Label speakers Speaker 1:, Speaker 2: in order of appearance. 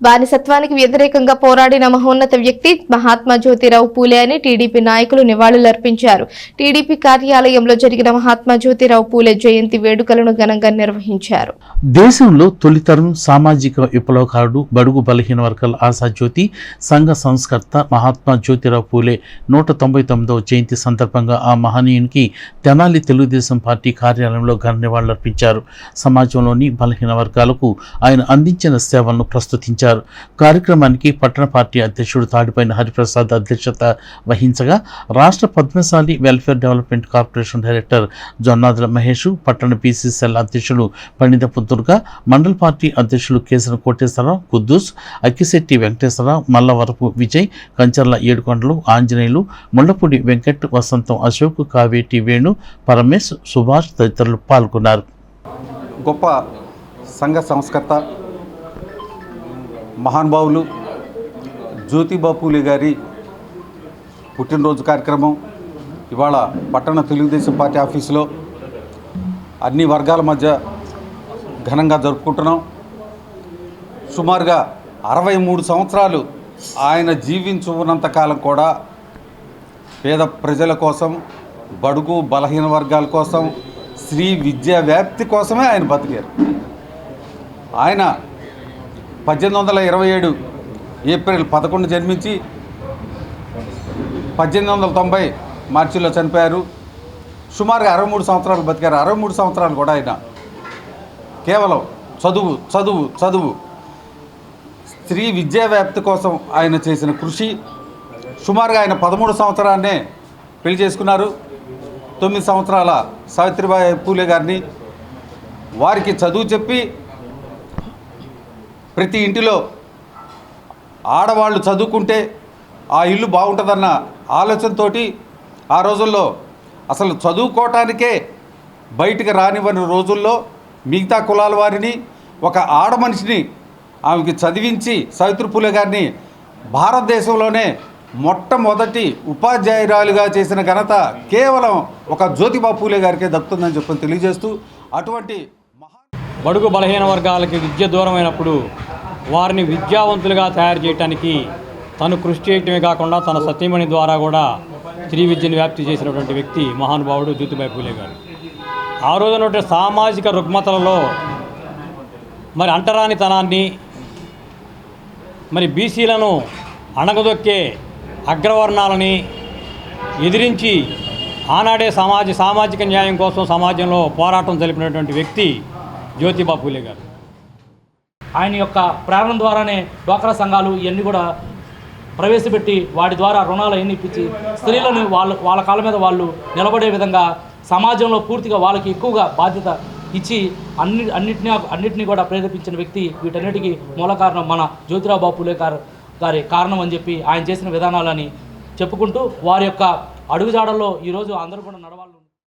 Speaker 1: బానిసత్వానికి వ్యతిరేకంగా పోరాడిన మహోన్నత వ్యక్తి మహాత్మా జ్యోతిరావు పూలే అని టీడీపీ నాయకులు నివాళులర్పించారు. టీడీపీ కార్యాలయంలో జరిగిన మహాత్మా జ్యోతిరావు పూలే జయంతి వేడుకలను ఘనంగా నిర్వహించారు.
Speaker 2: దేశంలో తొలితరం సామాజిక విప్లవకారుడు బడుగు బలహీన వర్గాల ఆశాజ్యోతి సంఘ సంస్కర్త మహాత్మా జ్యోతిరావు పూలే నూట తొంభై తొమ్మిదవ జయంతి సందర్భంగా ఆ మహనీయునికి తెనాలి తెలుగుదేశం పార్టీ కార్యాలయంలో ఘన నివాళులర్పించారు. సమాజంలోని బలహీన వర్గాలకు ఆయన అందించిన సేవలను ప్రస్తుతించారు. కార్యక్రమానికి పట్టణ పార్టీ అధ్యక్షుడు తాడిపైన హరిప్రసాద్ అధ్యక్షత వహించగా రాష్ట్ర Padmashali welfare development corporation director Jonnadula Mahesh పట్టణ బీసీసీఎల్ అధ్యక్షులు పండితపు దుర్గా మండల పార్టీ అధ్యక్షులు కేసర కోటేశ్వరరావు కుద్దూస్ అక్కిశెట్టి వెంకటేశ్వరరావు మల్లవరపు విజయ్ కంచర్ల ఏడుకొండలు ఆంజనేయులు ముళ్ళపూడి వెంకట్ వసంతం అశోక్ కావేటి వేణు పరమేశ్ సుభాష్ తదితరులు పాల్గొన్నారు.
Speaker 3: గొప్ప సంఘ సంస్కర్త మహానుభావులు జ్యోతిబాపూలే గారి పుట్టినరోజు కార్యక్రమం. ఇవాళ పట్టణ తెలుగుదేశం పార్టీ ఆఫీసులో అన్ని వర్గాల మధ్య ఘనంగా జరుపుకుంటున్నాం. సుమారుగా అరవై మూడు సంవత్సరాలు ఆయన జీవించి ఉన్నంత కాలం కూడా పేద ప్రజల కోసం బడుగు బలహీన వర్గాల కోసం స్త్రీ విద్యా వ్యాప్తి కోసమే ఆయన బతికారు. ఆయన పద్దెనిమిది వందల ఇరవై ఏడు ఏప్రిల్ పదకొండు జన్మించి పద్దెనిమిది వందల తొంభై మార్చిలో చనిపోయారు. సుమారుగా అరవై మూడు సంవత్సరాలు బతికారు. అరవై మూడు సంవత్సరాలు కూడా ఆయన కేవలం చదువు చదువు చదువు. స్త్రీ విద్యా వ్యాప్తి కోసం ఆయన చేసిన కృషి సుమారుగా ఆయన పదమూడు సంవత్సరాన్నే పెళ్ళి చేసుకున్నారు. తొమ్మిది సంవత్సరాల సావిత్రిబాయి పూలే గారిని వారికి చదువు చెప్పి ప్రతి ఇంటిలో ఆడవాళ్ళు చదువుకుంటే ఆ ఇల్లు బాగుంటుందన్న ఆలోచనతోటి ఆ రోజుల్లో అసలు చదువుకోవటానికే బయటికి రానివ్వని రోజుల్లో మిగతా కులాల వారిని ఒక ఆడ మనిషిని ఆమెకి చదివించి సావిత్రి పూలే గారిని భారతదేశంలోనే మొట్టమొదటి ఉపాధ్యాయురాలుగా చేసిన ఘనత కేవలం ఒక జ్యోతిబా పూలే గారికే దక్కుతుందని చెప్పని తెలియజేస్తూ అటువంటి మహా
Speaker 4: బడుగు బలహీన వర్గాలకి విద్య దూరమైనప్పుడు వారిని విద్యావంతులుగా తయారు చేయడానికి తను కృషి చేయటమే కాకుండా తన సత్యమణి ద్వారా కూడా స్త్రీ విద్యను వ్యాప్తి చేసినటువంటి వ్యక్తి మహానుభావుడు జ్యోతిబాయి పూలే గారు. ఆ రోజున సామాజిక రుగ్మతలలో మరి అంటరానితనాన్ని మరి బీసీలను అణగదొక్కే అగ్రవర్ణాలని ఎదిరించి ఆనాడే సమాజ సామాజిక న్యాయం కోసం సమాజంలో పోరాటం జరిపినటువంటి వ్యక్తి జ్యోతిబా పూలే గారు.
Speaker 5: ఆయన యొక్క ప్రేరణ ద్వారానే డ్వాక్రా సంఘాలు ఇవన్నీ కూడా ప్రవేశపెట్టి వాటి ద్వారా రుణాలు అవన్నీ ఇప్పించి స్త్రీలను వాళ్ళ వాళ్ళ కాళ్ళ మీద వాళ్ళు నిలబడే విధంగా సమాజంలో పూర్తిగా వాళ్ళకి ఎక్కువగా బాధ్యత ఇచ్చి అన్ని అన్నిటినీ అన్నిటినీ కూడా ప్రేరేపించిన వ్యక్తి వీటన్నిటికీ మూల కారణం మన జ్యోతిరావు బాబు పూలే గారు గారి కారణం అని చెప్పి ఆయన చేసిన విధానాలని చెప్పుకుంటూ వారి యొక్క అడుగుజాడల్లో ఈరోజు అందరూ కూడా నడవాలని